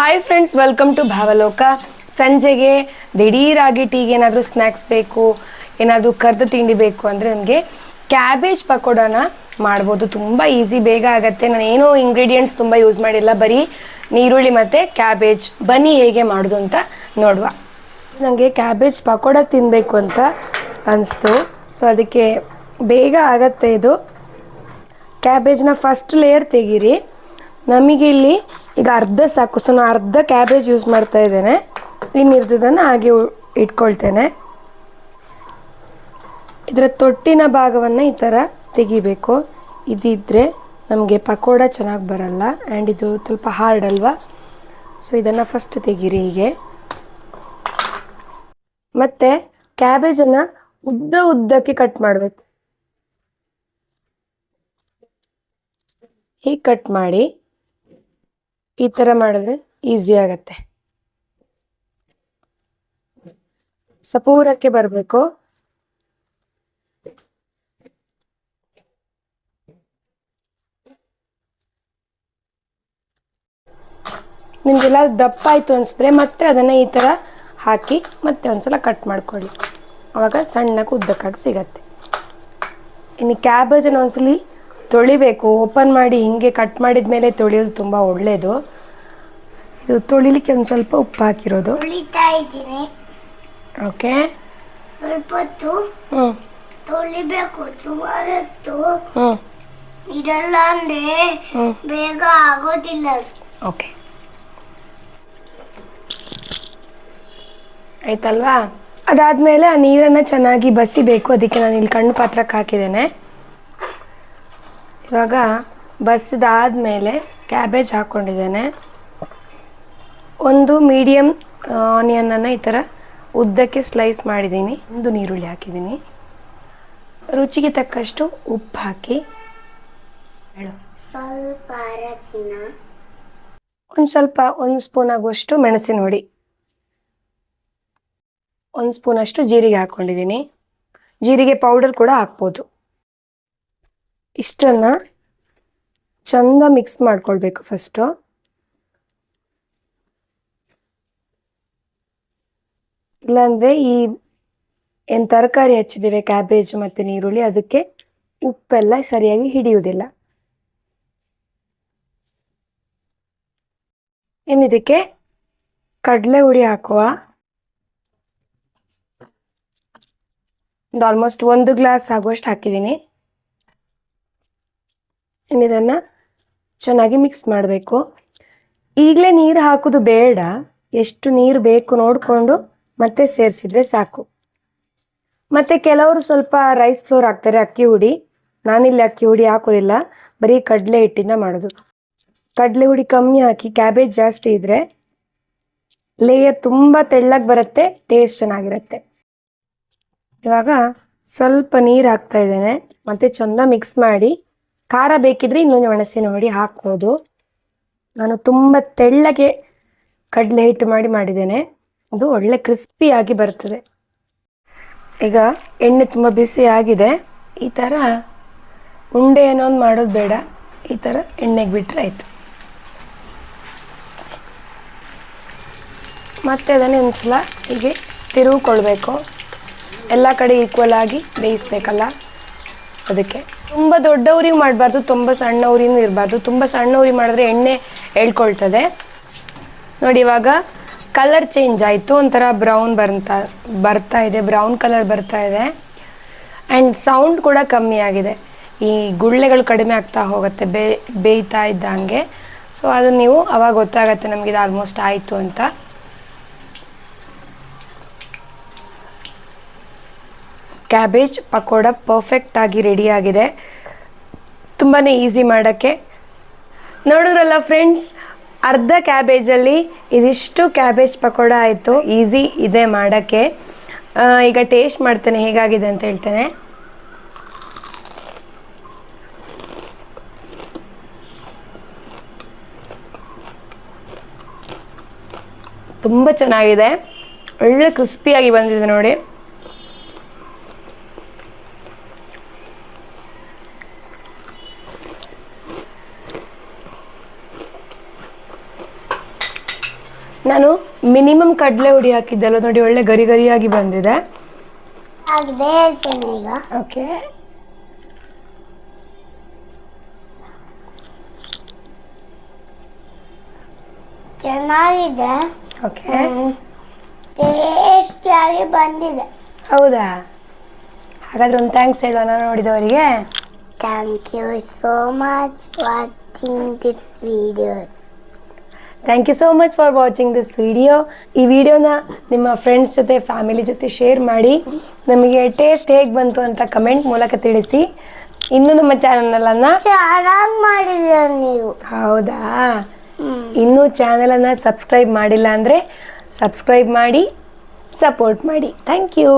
Hi friends welcome to Bhavaloka ಸಂಜೆಗೆ ದಿಢೀರಾಗಿ ಟೀಗೆ ಏನಾದರೂ ಸ್ನ್ಯಾಕ್ಸ್ ಬೇಕು, ಏನಾದರೂ ಕರ್ದ ತಿಂಡಿ ಬೇಕು ಅಂದರೆ ನಮಗೆ ಕ್ಯಾಬೇಜ್ ಪಕೋಡನ ಮಾಡ್ಬೋದು. ತುಂಬ ಈಸಿ ಬೇಗ ಆಗುತ್ತೆ. ನಾನು ಏನೋ ಇಂಗ್ರೀಡಿಯೆಂಟ್ಸ್ ತುಂಬ ಯೂಸ್ ಮಾಡಿಲ್ಲ. ಬರೀ ನೀರುಳ್ಳಿ ಮತ್ತು ಕ್ಯಾಬೇಜ್ ಬನ್ನಿ ಹೇಗೆ ಮಾಡೋದು ಅಂತ ನೋಡುವ. ನನಗೆ ಕ್ಯಾಬೇಜ್ ಪಕೋಡ ತಿನ್ನಬೇಕು ಅಂತ ಅನಿಸ್ತು. ಸೊ ಅದಕ್ಕೆ ಬೇಗ ಆಗತ್ತೆ ಇದು. ಕ್ಯಾಬೇಜ್ನ ಫಸ್ಟ್ ಲೇಯರ್ ತೆಗೀರಿ. ನಮಗೆ ಇಲ್ಲಿ ಈಗ ಅರ್ಧ ಸಾಕು. ಸೊ ನಾನು ಅರ್ಧ ಕ್ಯಾಬೇಜ್ ಯೂಸ್ ಮಾಡ್ತಾ ಇದ್ದೇನೆ. ಇನ್ನಿರ್ದುದನ್ನು ಹಾಗೆ ಇಟ್ಕೊಳ್ತೇನೆ. ಇದರ ತೊಟ್ಟಿನ ಭಾಗವನ್ನು ಈ ಥರ ತೆಗಿಬೇಕು. ಇದಿದ್ದರೆ ನಮಗೆ ಪಕೋಡ ಚೆನ್ನಾಗಿ ಬರಲ್ಲ. ಆ್ಯಂಡ್ ಇದು ಸ್ವಲ್ಪ ಹಾರ್ಡ್ ಅಲ್ವಾ? ಸೊ ಇದನ್ನು ಫಸ್ಟ್ ತೆಗೀರಿ ಹೀಗೆ. ಮತ್ತು ಕ್ಯಾಬೇಜನ್ನು ಉದ್ದ ಉದ್ದಕ್ಕೆ ಕಟ್ ಮಾಡಬೇಕು. ಹೀಗೆ ಕಟ್ ಮಾಡಿ ಈ ಥರ ಮಾಡಿದ್ರೆ ಈಸಿ ಆಗತ್ತೆ. ಸಪೂರಕ್ಕೆ ಬರಬೇಕು. ನಿಮಗೆಲ್ಲ ದಪ್ಪ ಆಯ್ತು ಅನ್ಸಿದ್ರೆ ಮತ್ತೆ ಅದನ್ನ ಈ ತರ ಹಾಕಿ ಮತ್ತೆ ಒಂದ್ಸಲ ಕಟ್ ಮಾಡ್ಕೊಳ್ಳಿ. ಅವಾಗ ಸಣ್ಣಕ್ಕೆ ಉದ್ದಕ್ಕಾಗಿ ಸಿಗತ್ತೆ. ಇನ್ನು ಕ್ಯಾಬೇಜನ್ನು ಒಂದ್ಸಲಿ ತೊಳಿಬೇಕು. ಓಪನ್ ಮಾಡಿ ಹಿಂಗೆ ಕಟ್ ಮಾಡಿದ ಮೇಲೆ ತೊಳೆಯೋದು ತುಂಬ ಒಳ್ಳೆಯದು ಇದು ತೊಳಿಲಿಕ್ಕೆ ಒಂದು ಸ್ವಲ್ಪ ಉಪ್ಪು ಹಾಕಿರೋದು. ತೊಳಿತಾ ಇದ್ದೀನಿ. ಓಕೆ ಸ್ವಲ್ಪ ಹೊತ್ತು ಹ್ಞೂ ತೊಳಿಬೇಕು. ಸುಮಾರು ಹೊತ್ತು ಹ್ಞೂ ಇರಲ್ಲ ಅಂದ್ರೆ ಹ್ಞೂ ಬೇಗ ಆಗೋದಿಲ್ಲ. ಓಕೆ ಆಯ್ತಲ್ವಾ? ಅದಾದಮೇಲೆ ಆ ನೀರನ್ನು ಚೆನ್ನಾಗಿ ಬಸಿಬೇಕು. ಅದಕ್ಕೆ ನಾನು ಇಲ್ಲಿ ಕಣ್ಣು ಪಾತ್ರಕ್ಕೆ ಹಾಕಿದ್ದೇನೆ. ಇವಾಗ ಬಸಿದಾದ್ಮೇಲೆ ಕ್ಯಾಬೇಜ್ ಹಾಕ್ಕೊಂಡಿದ್ದೇನೆ ಒಂದು ಮೀಡಿಯಮ್ ಆನಿಯನನ್ನು ಈ ಥರ ಉದ್ದಕ್ಕೆ ಸ್ಲೈಸ್ ಮಾಡಿದ್ದೀನಿ. ಒಂದು ನೀರುಳ್ಳಿ ಹಾಕಿದ್ದೀನಿ. ರುಚಿಗೆ ತಕ್ಕಷ್ಟು ಉಪ್ಪು ಹಾಕಿ. ಹೇಳು. ಸ್ವಲ್ಪ ಒಂದು ಸ್ವಲ್ಪ ಒಂದು ಸ್ಪೂನ್ ಆಗುವಷ್ಟು ಮೆಣಸಿನ ಹುಡಿ ಒಂದು ಸ್ಪೂನಷ್ಟು ಜೀರಿಗೆ ಹಾಕ್ಕೊಂಡಿದ್ದೀನಿ ಜೀರಿಗೆ ಪೌಡರ್ ಕೂಡ ಹಾಕ್ಬೋದು. ಇಷ್ಟನ್ನು ಚಂದ ಮಿಕ್ಸ್ ಮಾಡ್ಕೊಳ್ಬೇಕು ಫಸ್ಟು ಇಲ್ಲಾಂದರೆ ಈ, ಏನು ತರಕಾರಿ ಹಚ್ಚಿದ್ದೇವೆ ಕ್ಯಾಬೇಜ್ ಮತ್ತು ನೀರುಳ್ಳಿ ಅದಕ್ಕೆ ಉಪ್ಪೆಲ್ಲ ಸರಿಯಾಗಿ ಹಿಡಿಯುವುದಿಲ್ಲ. ಏನಿದಕ್ಕೆ ಕಡಲೆ ಹುಡಿ ಹಾಕುವ. ಒಂದು ಆಲ್ಮೋಸ್ಟ್ ಒಂದು ಗ್ಲಾಸ್ ಆಗುವಷ್ಟು ಹಾಕಿದ್ದೀನಿ. ಇನ್ನು ಇದನ್ನು ಚೆನ್ನಾಗಿ ಮಿಕ್ಸ್ ಮಾಡಬೇಕು. ಈಗಲೇ ನೀರು ಹಾಕೋದು ಬೇಡ. ಎಷ್ಟು ನೀರು ಬೇಕು ನೋಡಿಕೊಂಡು ಮತ್ತೆ ಸೇರಿಸಿದ್ರೆ ಸಾಕು. ಮತ್ತು ಕೆಲವರು ಸ್ವಲ್ಪ ರೈಸ್ ಫ್ಲೋರ್ ಹಾಕ್ತಾರೆ, ಅಕ್ಕಿ ಹುಡಿ. ನಾನಿಲ್ಲಿ ಅಕ್ಕಿ ಹುಡಿ ಹಾಕೋದಿಲ್ಲ. ಬರೀ ಕಡಲೆ ಹಿಟ್ಟಿಂದ ಮಾಡೋದು. ಕಡಲೆ ಹುಡಿ ಕಮ್ಮಿ ಹಾಕಿ ಕ್ಯಾಬೇಜ್ ಜಾಸ್ತಿ ಇದ್ರೆ ಲೇಯರ್ ತುಂಬ ತೆಳ್ಳಗೆ ಬರುತ್ತೆ ಟೇಸ್ಟ್ ಚೆನ್ನಾಗಿರುತ್ತೆ. ಇವಾಗ ಸ್ವಲ್ಪ ನೀರು ಹಾಕ್ತಾ ಇದ್ದೇನೆ. ಮತ್ತೆ ಚಂದ ಮಿಕ್ಸ್ ಮಾಡಿ ಖಾರ ಬೇಕಿದ್ರೆ ಇನ್ನೊಂದು ಮೆಣಸಿನ ಹೊಡಿ ಹಾಕ್ಬೋದು. ನಾನು ತುಂಬ ತೆಳ್ಳಗೆ ಕಡಲೆ ಹಿಟ್ಟು ಮಾಡಿ ಮಾಡಿದ್ದೇನೆ. ಅದು ಒಳ್ಳೆ ಕ್ರಿಸ್ಪಿಯಾಗಿ ಬರ್ತದೆ. ಈಗ ಎಣ್ಣೆ ತುಂಬ ಬಿಸಿ ಆಗಿದೆ. ಈ ಥರ ಉಂಡೆ ಏನೋ ಒಂದು ಮಾಡೋದು ಬೇಡ. ಈ ಥರ ಎಣ್ಣೆಗೆ ಬಿಟ್ಟರೆ ಆಯಿತು. ಮತ್ತೆ ಅದನ್ನೇ ಒಂದ್ಸಲ ಹೀಗೆ ತಿರುವುಕೊಳ್ಬೇಕು. ಎಲ್ಲ ಕಡೆ ಈಕ್ವಲ್ ಆಗಿ ಬೇಯಿಸ್ಬೇಕಲ್ಲ? ಅದಕ್ಕೆ ತುಂಬ ದೊಡ್ಡವ್ರಿಗೆ ಮಾಡಬಾರ್ದು, ತುಂಬ ಸಣ್ಣವ್ರಿಗೂ ಇರಬಾರ್ದು. ತುಂಬ ಸಣ್ಣವ್ರಿಗೆ ಮಾಡಿದ್ರೆ ಎಣ್ಣೆ ಎಳ್ಕೊಳ್ತದೆ ನೋಡಿ, ಇವಾಗ ಕಲರ್ ಚೇಂಜ್ ಆಯಿತು. ಒಂಥರ ಬ್ರೌನ್ ಬರ್ತಾ ಬರ್ತಾ ಇದೆ. ಬ್ರೌನ್ ಕಲರ್ ಬರ್ತಾ ಇದೆ. ಆ್ಯಂಡ್ ಸೌಂಡ್ ಕೂಡ ಕಮ್ಮಿ ಆಗಿದೆ. ಈ ಗುಳ್ಳೆಗಳು ಕಡಿಮೆ ಆಗ್ತಾ ಹೋಗುತ್ತೆ, ಬೇ, ಬೇಯ್ತಾ ಇದ್ದಂಗೆ. ಸೊ ಅದು ನೀವು ಅವಾಗ ಗೊತ್ತಾಗತ್ತೆ ನಮಗಿದು ಆಲ್ಮೋಸ್ಟ್ ಆಯಿತು ಅಂತ. ಕ್ಯಾಬೇಜ್ ಪಕೋಡ ಪರ್ಫೆಕ್ಟ್ ಆಗಿ ರೆಡಿ ಆಗಿದೆ. ತುಂಬಾ ಈಸಿ ಮಾಡೋಕ್ಕೆ. ನೋಡಿದ್ರಲ್ಲ ಫ್ರೆಂಡ್ಸ್ ಅರ್ಧ ಕ್ಯಾಬೇಜಲ್ಲಿ ಇದಿಷ್ಟು ಕ್ಯಾಬೇಜ್ ಪಕೋಡ ಆಯಿತು. ಈಸಿ ಇದೆ ಮಾಡೋಕ್ಕೆ. ಈಗ ಟೇಸ್ಟ್ ಮಾಡ್ತೇನೆ, ಹೇಗಾಗಿದೆ ಅಂತ ಹೇಳ್ತೇನೆ. ತುಂಬ ಚೆನ್ನಾಗಿದೆ. ಒಳ್ಳೆ ಕ್ರಿಸ್ಪಿಯಾಗಿ ಬಂದಿದೆ ನೋಡಿ. ನಾನು ಮಿನಿಮಮ್ ಕಡಲೆ ಹುಡಿ ಹಾಕಿದ್ದಲ್ಲ ನೋಡಿ ಒಳ್ಳೆ ಗರಿ ಗರಿಯಾಗಿ ಬಂದಿದೆ. ಆಗಿದೆ ಹೇಳ್ತೇನೆ ಈಗ. ಓಕೆ. ಚೆನ್ನಾಗಿದೆ. ಓಕೆ. ಟೇಸ್ಟಿಯಾಗಿ ಬಂದಿದೆ. ಹೌದಾ? ಹಾಗಾದ್ರೆ ಒಂದು ಥ್ಯಾಂಕ್ಸ್ ಹೇಳೋಣ ನೋಡಿದವರಿಗೆ. Thank you so much watching this videos thank you so much for watching this video ಈ ವಿಡಿಯೋನ ನಿಮ್ಮ ಫ್ರೆಂಡ್ಸ್ ಜೊತೆ ಫ್ಯಾಮಿಲಿ ಜೊತೆ ಶೇರ್ ಮಾಡಿ. ನಮಗೆ ಟೇಸ್ಟ್ ಹೇಗೆ ಬಂತು ಅಂತ ಕಮೆಂಟ್ ಮೂಲಕ ತಿಳಿಸಿ. ಇನ್ನು ನಮ್ಮ ಚಾನಲನ್ನು ಚೆನ್ನಾಗಿ ಮಾಡಿದ್ದೀರ ನೀವು? ಹೌದಾ? ಇನ್ನೂ ಚಾನಲನ್ನು ಸಬ್ಸ್ಕ್ರೈಬ್ ಮಾಡಿಲ್ಲ ಅಂದರೆ ಸಬ್ಸ್ಕ್ರೈಬ್ ಮಾಡಿ ಸಪೋರ್ಟ್ ಮಾಡಿ. Thank you